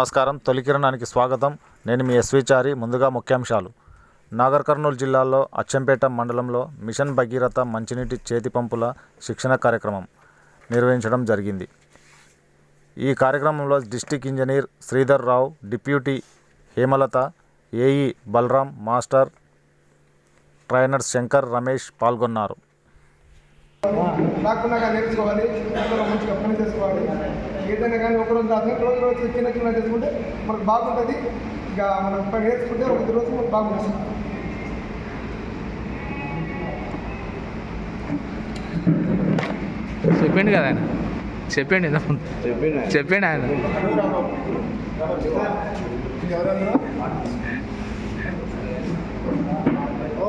నమస్కారం. తొలికిరణానికి స్వాగతం. నేను మీ ఎస్విచారి ముందుగా ముఖ్యాంశాలు. నాగర్ కర్నూలు జిల్లాలో అచ్చంపేట మండలంలో మిషన్ భగీరథ మంచినీటి చేతి పంపుల శిక్షణ కార్యక్రమం నిర్వహించడం జరిగింది. ఈ కార్యక్రమంలో district engineer Sridhar Rao deputy Hemalatha AE Balaram master trainer Shankar Ramesh పాల్గొన్నారు. ఏదైనా కానీ ఒక రోజు రాదు రోజు రోజు చిన్న చిన్న చేసుకుంటే మనకు బాగుంటుంది. ఇక మనం పని నేర్చుకుంటే ఒక రోజు మనకు బాగుంటుంది. చెప్పిండు కదా ఆయన. చెప్పండి ఇంతకు చెప్పండి ఆయన. ఓ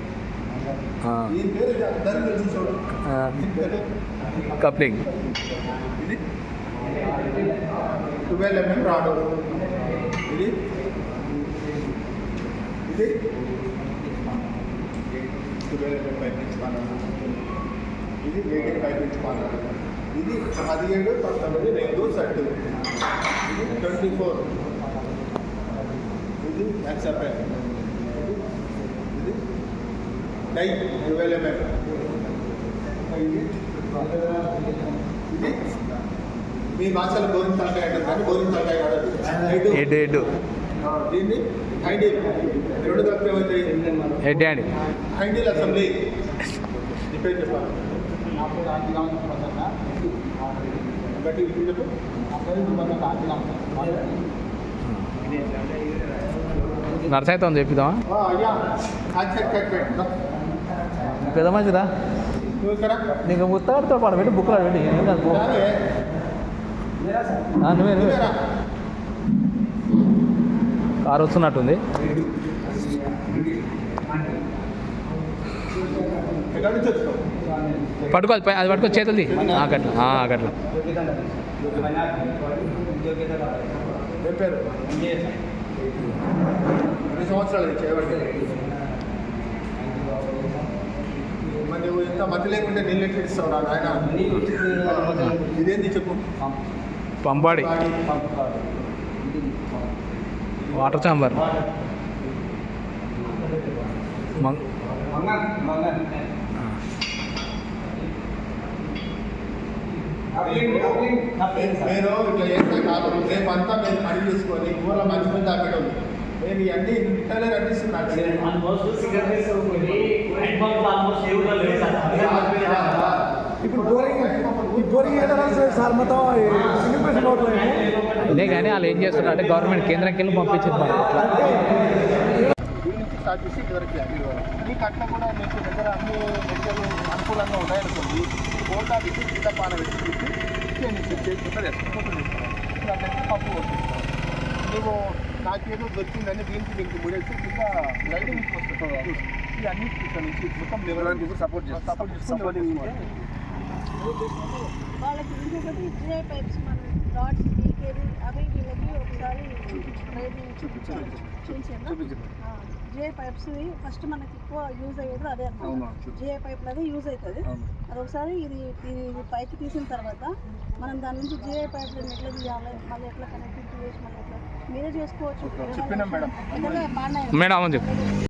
కప్లింగ్ ఇది ట్వెల్వ్ ఎంఎం రాడు ఇది ఇది ట్వెల్వ్ ఎంఎం పైప్ నుంచి పానాలు ఇది ఎయిటీన్ పైప్ నుంచి పానాలు ఇది పదిహేడు పంతొమ్మిది రెండు సెట్ ఇది ట్వంటీ ఫోర్ ఇది యాక్సెప్ట్ ఇది ఇది డై ట్వెల్వ్ ఎంఎం ఇది ఇది మీ భాషలో గోరింగ్ తలకాయ అంటారు కానీ తలకాయ కాదు ఎడ్ హైడ్ ఎడ్ దీన్ని హైడీల్ రెండు కలిపి ఏమవుతాయి అండి హైడీల్ అసెంబ్లీ పేరు చెప్పాలి గట్టి చెప్పు నర్సైతే ఉంది పెద్ద మంచిదా నీకు ముత్తగాడితో పాటు పెట్టి బుక్లో పెట్టి ఏం కాదు పో. రావే. ఆ, నువ్వే నువ్వే. కారు వస్తున్నట్టుంది. పట్టుకో అది అది పట్టుకో చేతులది ఆ, గట్ల ఆ, గట్ల. ఏం పేరు? ఎన్ని సంవత్సరాలు ఇది చేయబట్టి మరి నువ్వు ఇంత మతి లేకుంటే నీళ్ళు ఎట్లా ఇస్తావు రా నాయన? ఇదేంది చెప్పు. పంపాడి. వాటర్ చాంబర్ నేను ఇట్లా చేస్తే కాదు. రేపు అంతా మీరు పని చేసుకొని ఊళ్ళో మంచి మంది దాపెట్టదు నేను ఇవన్నీ ఇంటనే కనిపిస్తున్నాను ఇప్పుడు బోరింగ్ ఈ బోరింగ్ సార్ మొత్తం ఇదే కానీ వాళ్ళు ఏం చేస్తున్నారు అంటే గవర్నమెంట్ కేంద్రంకి వెళ్ళి పంపించింది నుంచి స్టార్ట్ చేసి ఇదివరకు నీకు అట్లా కూడా మీకు దగ్గర అన్ని మెడికల్ అనుకూలంగా ఉన్నాయనుకోండి కోటా పెట్టి చిన్న పాన పెట్టి చేసి చేసుకుంటే వేసుకుంటుంది పప్పు వస్తుంది నువ్వు నాకేదో దొరికిందని దీనికి దీనికి ముడేసి ఇంకా లైటింగ్ వస్తుంది ఈ అన్ని ఇక్కడ నుంచి మొత్తం సపోర్ట్ సపోర్ట్ చేసుకుంటే వాళ్ళకి ఇంకొకటి జిఐ పైప్స్ మన డాట్స్ డీకేవి అవి వీళ్ళకి ఒకసారి ట్రైనింగ్ చూపించాలి. జిఐ పైప్స్ ఫస్ట్ మనకి ఎక్కువ యూజ్ అయ్యేది అదే అనమాట జిఐ పైప్ అదే యూజ్ అవుతుంది అది ఒకసారి ఇది ఇది పైకి తీసిన తర్వాత మనం దాని నుంచి జిఐ పైప్ ఎట్లా తీయాలి మళ్ళీ ఎట్లా కనెక్టివిటీ చేసి మళ్ళీ ఎట్లా మీరే చేసుకోవచ్చు. చెప్పినాం మేడం. ఎందుకంటే బాగున్నాయి. మేడం అవును చెప్పు.